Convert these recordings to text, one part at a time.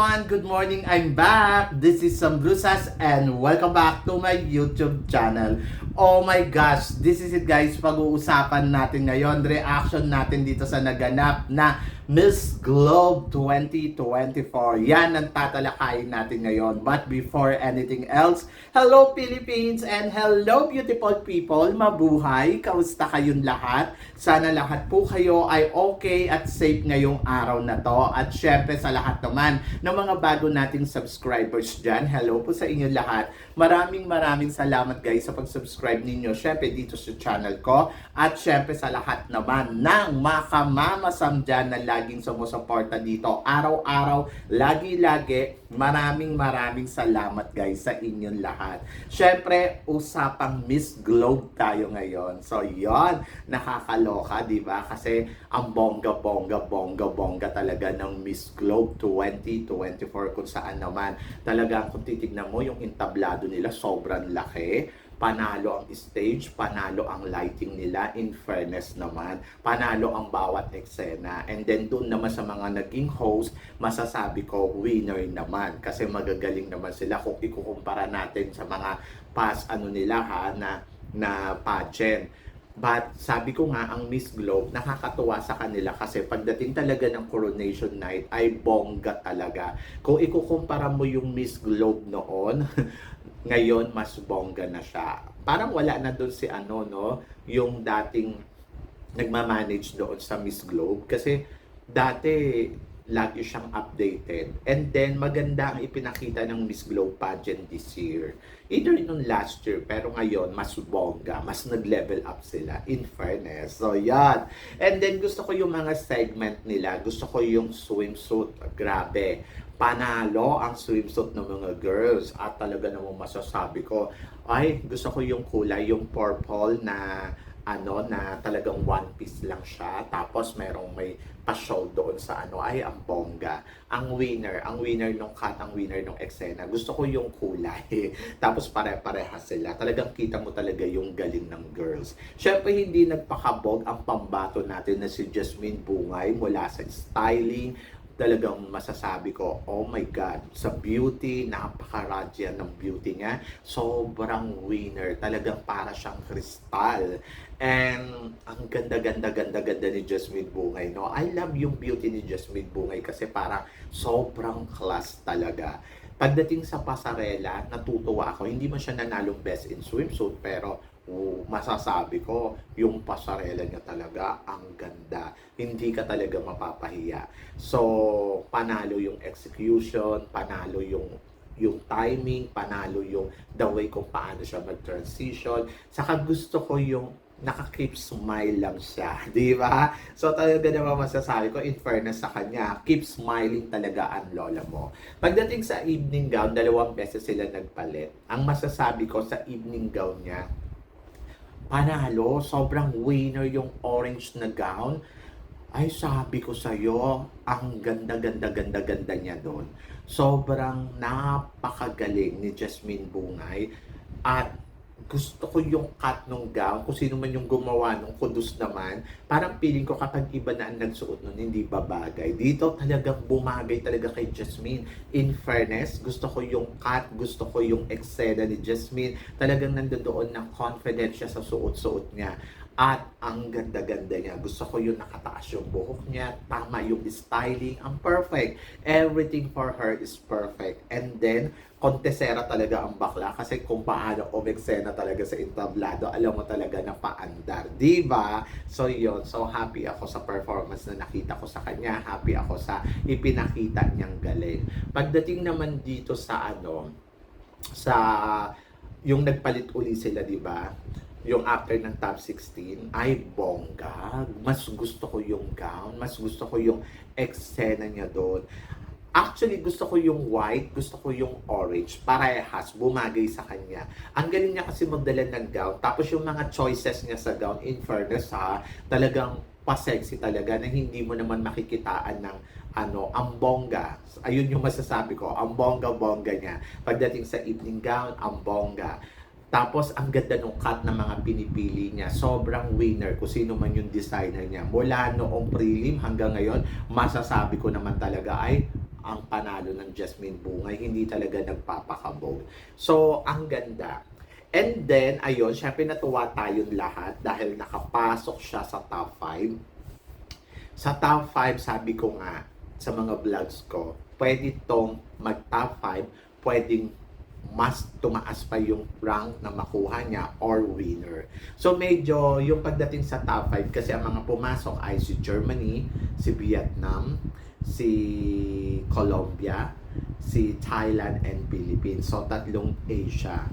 Everyone! Good morning! I'm back! This is Sam Brusas and welcome back to my YouTube channel. Oh my gosh! This is it guys, pag-uusapan natin ngayon, reaction natin dito sa naganap na Miss Globe 2024. Yan ang tatalakayin natin ngayon. But before anything else, hello Philippines and hello beautiful people! Mabuhay! Kamusta kayong lahat? Sana lahat po kayo ay okay at safe ngayong araw na to. At syempre sa lahat naman ng mga bago nating subscribers dyan, hello po sa inyo lahat. Maraming maraming salamat guys sa pag-subscribe ninyo. Syempre dito sa channel ko. At syempre sa lahat naman ng makamamasam dyan na laging sumusuporta dito. Araw-araw, lagi-lagi, maraming maraming salamat guys sa inyong lahat. Syempre, usapang Miss Globe tayo ngayon. So yon nakakaloka, di ba? Kasi ang bongga-bongga, bongga-bongga talaga ng Miss Globe 2024 kung saan naman talagang kung titignan mo yung entablado nila sobrang laki panalo ang stage, panalo ang lighting nila, in fairness naman, panalo ang bawat eksena. And then doon naman sa mga naging host, masasabi ko winner naman kasi magagaling naman sila kung ikukumpara natin sa mga past ano nila ha na na pageant. But sabi ko nga, ang Miss Globe, nakakatuwa sa kanila kasi pagdating talaga ng coronation night ay bongga talaga. Kung ikukumpara mo yung Miss Globe noon, ngayon mas bongga na siya. Parang wala na doon si ano, no? Yung dating nagmamanage doon sa Miss Globe. Kasi dati lagi siyang updated. And then, maganda ang ipinakita ng Miss Globe pageant this year. Either nung last year, pero ngayon, mas bongga, mas nag-level up sila, in fairness. So, yan. And then, gusto ko yung mga segment nila. Gusto ko yung swimsuit. Grabe. Panalo ang swimsuit ng mga girls. At talaga namang masasabi ko, ay, gusto ko yung kulay, yung purple na ano na talagang one piece lang siya. Tapos merong may pa-show doon sa ano ay ang bongga. Ang winner ang winner nung cut ang winner nung eksena. Gusto ko yung kulay. Tapos pare-pareha sila. Talagang kita mo talaga yung galing ng girls. Syempre hindi nagpakabog ang pambato natin na si Jasmine Bungay mula sa styling talagang masasabi ko, oh my God, sa beauty, napakaradya ng beauty niya. Sobrang winner. Talagang para siyang kristal. And ang ganda-ganda-ganda-ganda ni Jasmine Bungay. No? I love yung beauty ni Jasmine Bungay kasi parang sobrang class talaga. Pagdating sa pasarela, natutuwa ako. Hindi man siya nanalong best in swimsuit, pero masasabi ko, yung pasarela niya talaga, ang ganda. Hindi ka talaga mapapahiya. So, panalo yung execution, panalo yung yung timing, panalo yung the way kung paano siya mag-transition. Saka gusto ko yung naka-keep smile lang siya, di ba? So talaga naman masasabi ko, in fairness sa kanya, keep smiling talaga ang lola mo. Pagdating sa evening gown, dalawang beses sila nagpalit. Ang masasabi ko sa evening gown niya, panalo, sobrang winner yung orange na gown. Ay, sabi ko sa'yo, ang ganda-ganda-ganda-ganda niya doon. Sobrang napakagaling ni Jasmine Bungay. At gusto ko yung cut ng gown, kung sino man yung gumawa nung kudus naman, parang feeling ko kapag iba na ang nagsuot nun, hindi babagay. Dito talagang bumagay talaga kay Jasmine. In fairness, gusto ko yung cut, gusto ko yung eksena ni Jasmine. Talagang nandoon na confident siya sa suot-suot niya. At ang ganda-ganda niya. Gusto ko yung nakataas yung buhok niya. Tama yung styling. Ang perfect. Everything for her is perfect. And then, kontesera talaga ang bakla kasi kung paano umeksena talaga sa entablado, alam mo talaga na paandar. Ba? So, yun. So, happy ako sa performance na nakita ko sa kanya. Happy ako sa ipinakita niyang galing. Pagdating naman dito sa ano, sa yung nagpalit uli sila, di ba? Yung after ng top 16 ay bongga. Mas gusto ko yung gown, mas gusto ko yung eksena niya doon. Actually, gusto ko yung white, gusto ko yung orange. Parehas, bumagay sa kanya. Ang galing niya kasi magdala ng gown. Tapos yung mga choices niya sa gown, in fairness ha, talagang pa-sexy talaga na hindi mo naman makikitaan ng ano, ang bongga. Ayun yung masasabi ko, ang bongga-bongga niya. Pagdating sa evening gown, ang bongga. Tapos, ang ganda ng cut ng mga pinipili niya. Sobrang winner kung sino man yung designer niya. Mula noong prelim hanggang ngayon, masasabi ko naman talaga ay ang panalo ng Jasmine Bungay, hindi talaga nagpapakabog. So, ang ganda. And then, ayun, syempre natuwa tayong lahat dahil nakapasok siya sa top 5. Sa top 5, sabi ko nga sa mga vlogs ko, pwede tong mag-top 5, pwedeng mas tumaas pa yung rank na makuha niya or winner. So medyo yung pagdating sa top 5 kasi ang mga pumasok ay si Germany, si Vietnam, si Colombia, si Thailand and Philippines. So tatlong Asia.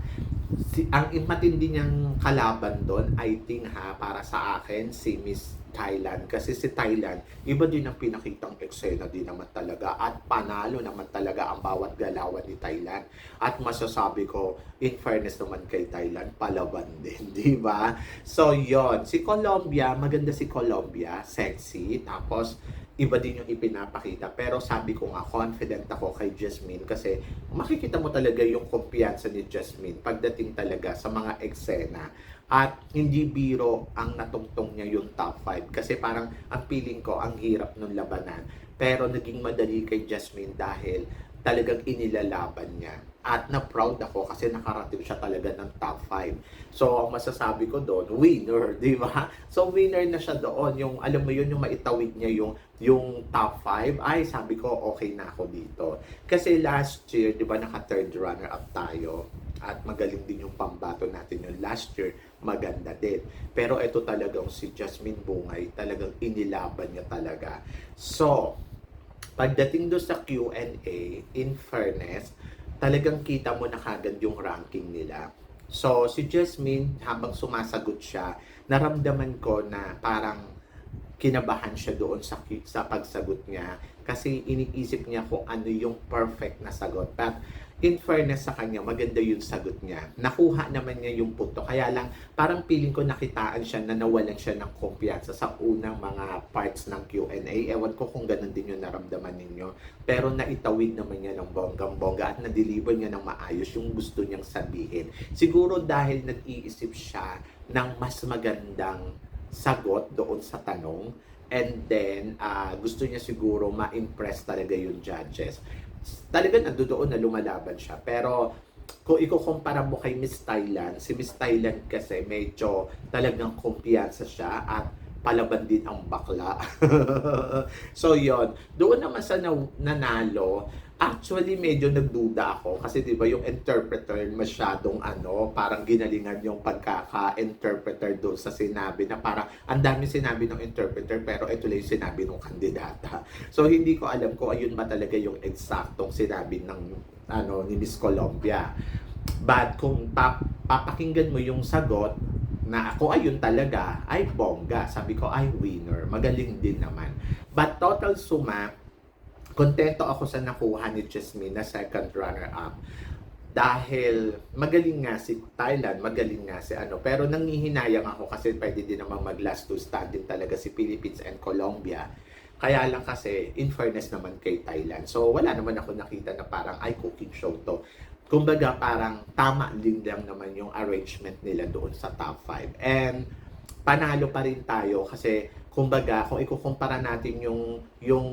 Si, ang matindi niyang kalaban doon, I think ha, para sa akin, si Miss Thailand. Kasi si Thailand, iba din ang pinakitang eksena din naman talaga. At panalo naman talaga ang bawat galawan ni Thailand. At masasabi ko, in fairness naman kay Thailand, palaban din, di ba? So, yon Si Colombia, maganda si Colombia, sexy. Tapos, iba din yung ipinapakita. Pero sabi ko nga, confident ako kay Jasmine kasi makikita mo talaga yung kumpiyansa ni Jasmine pagdating talaga sa mga eksena. At hindi biro ang natungtong niya yung top 5 kasi parang ang feeling ko ang hirap nung labanan. Pero naging madali kay Jasmine dahil talagang inilalaban niya. At na-proud ako kasi nakarating siya talaga ng top 5. So, ang masasabi ko doon, winner, di ba? So, winner na siya doon. Yung, alam mo yun, yung maitawid niya yung, yung top 5. Ay, sabi ko, okay na ako dito. Kasi last year, di ba, naka-third runner-up tayo. At magaling din yung pambato natin yung last year. Maganda din. Pero ito talagang si Jasmine Bungay, talagang inilaban niya talaga. So, pagdating do sa Q&A, in fairness, talagang kita mo na kagad yung ranking nila. So, si Jasmine, habang sumasagot siya, naramdaman ko na parang kinabahan siya doon sa, sa pagsagot niya kasi iniisip niya kung ano yung perfect na sagot. But in fairness sa kanya, maganda yung sagot niya. Nakuha naman niya yung punto. Kaya lang, parang feeling ko nakitaan siya na nawalan siya ng kumpiyansa sa unang mga parts ng Q&A. Ewan ko kung ganun din yung naramdaman ninyo. Pero naitawid naman niya ng bonggang-bongga at na-deliver niya ng maayos yung gusto niyang sabihin. Siguro dahil nag-iisip siya ng mas magandang sagot doon sa tanong and then uh, gusto niya siguro ma-impress talaga yung judges. Talaga nandoon na lumalaban siya. Pero kung ikukumpara mo kay Miss Thailand, si Miss Thailand kasi medyo talagang kumpiyansa siya at palaban din ang bakla. so yon Doon naman sa na- nanalo, Actually, medyo nagduda ako kasi 'di ba yung interpreter masyadong ano, parang ginalingan yung pagkaka-interpreter doon sa sinabi na parang ang dami sinabi ng interpreter pero ito lang yung sinabi ng kandidata. So hindi ko alam kung ayun ba talaga yung eksaktong sinabi ng ano ni Miss Colombia. But kung pap papakinggan mo yung sagot na ako ayun talaga, ay bongga. Sabi ko, ay winner. Magaling din naman. But total suma, kontento ako sa nakuha ni Jasmine na second runner-up. Dahil magaling nga si Thailand, magaling nga si ano. Pero nangihinayang ako kasi pwede din naman mag last two standing talaga si Philippines and Colombia. Kaya lang kasi, in fairness naman kay Thailand. So, wala naman ako nakita na parang, ay, cooking show to. Kumbaga, parang tama din lang naman yung arrangement nila doon sa top 5. And, panalo pa rin tayo kasi kumbaga, kung ikukumpara natin yung, yung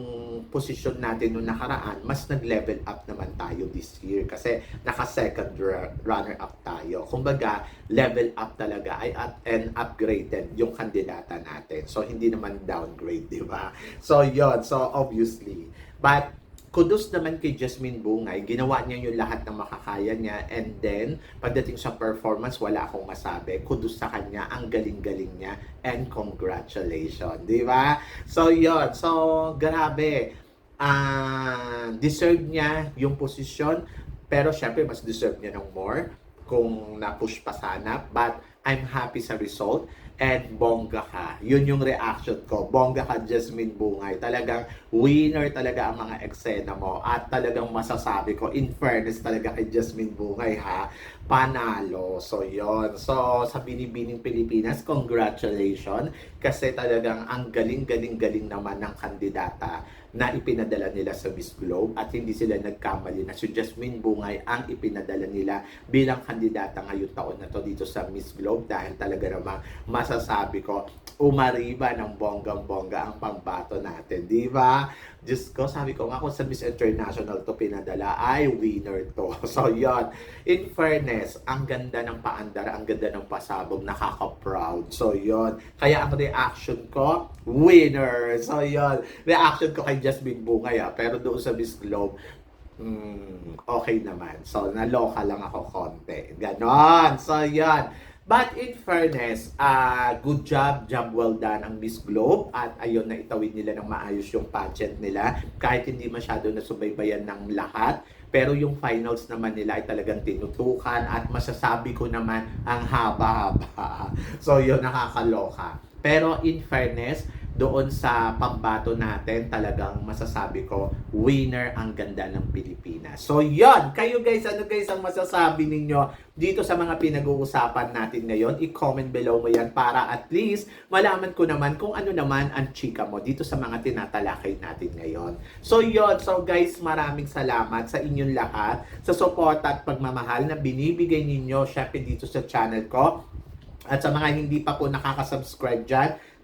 posisyon natin nung nakaraan, mas nag-level up naman tayo this year kasi naka-second runner-up tayo. Kumbaga, level up talaga ay at and upgraded yung kandidata natin. So, hindi naman downgrade, di ba? So, yon So, obviously. But, kudos naman kay Jasmine Bungay. Ginawa niya yung lahat ng makakaya niya. And then, pagdating sa performance, wala akong masabi. Kudos sa kanya. Ang galing-galing niya. And congratulations. Di ba? So, yon So, grabe. Uh, deserve niya yung posisyon. Pero, syempre, mas deserve niya ng more kung na-push pa sana. But, I'm happy sa result and bongga ka. Yun yung reaction ko. Bongga ka, Jasmine Bungay. Talagang winner talaga ang mga eksena mo. At talagang masasabi ko, in fairness talaga kay Jasmine Bungay ha, panalo. So, yon So, sa Binibining Pilipinas, congratulations. Kasi talagang ang galing-galing-galing naman ng kandidata na ipinadala nila sa Miss Globe at hindi sila nagkamali na si Jasmine Bungay ang ipinadala nila bilang kandidata ngayong taon na to dito sa Miss Globe dahil talaga namang masasabi ko umariba ng bonggang-bongga ang pambato natin, di ba? Diyos ko, sabi ko nga kung sa Miss International to pinadala, ay winner to. So, yon In fairness, ang ganda ng paandar, ang ganda ng pasabog, nakaka-proud. So, yon Kaya ang reaction ko, winner. So, yon Reaction ko kay Jasmine Bungay, ah. Pero doon sa Miss Globe, hmm, okay naman. So, naloka lang ako konti. Ganon. So, yan. But in fairness, ah good job, job well done ang Miss Globe at ayun na itawid nila ng maayos yung pageant nila kahit hindi masyado nasubaybayan ng lahat. Pero yung finals naman nila ay talagang tinutukan at masasabi ko naman ang haba-haba. So yun, nakakaloka. Pero in fairness, doon sa pambato natin, talagang masasabi ko, winner ang ganda ng Pilipinas. So, yon Kayo guys, ano guys ang masasabi ninyo dito sa mga pinag-uusapan natin ngayon? I-comment below mo yan para at least malaman ko naman kung ano naman ang chika mo dito sa mga tinatalakay natin ngayon. So, yon So, guys, maraming salamat sa inyong lahat sa support at pagmamahal na binibigay ninyo syempre dito sa channel ko. At sa mga hindi pa po nakaka-subscribe dyan,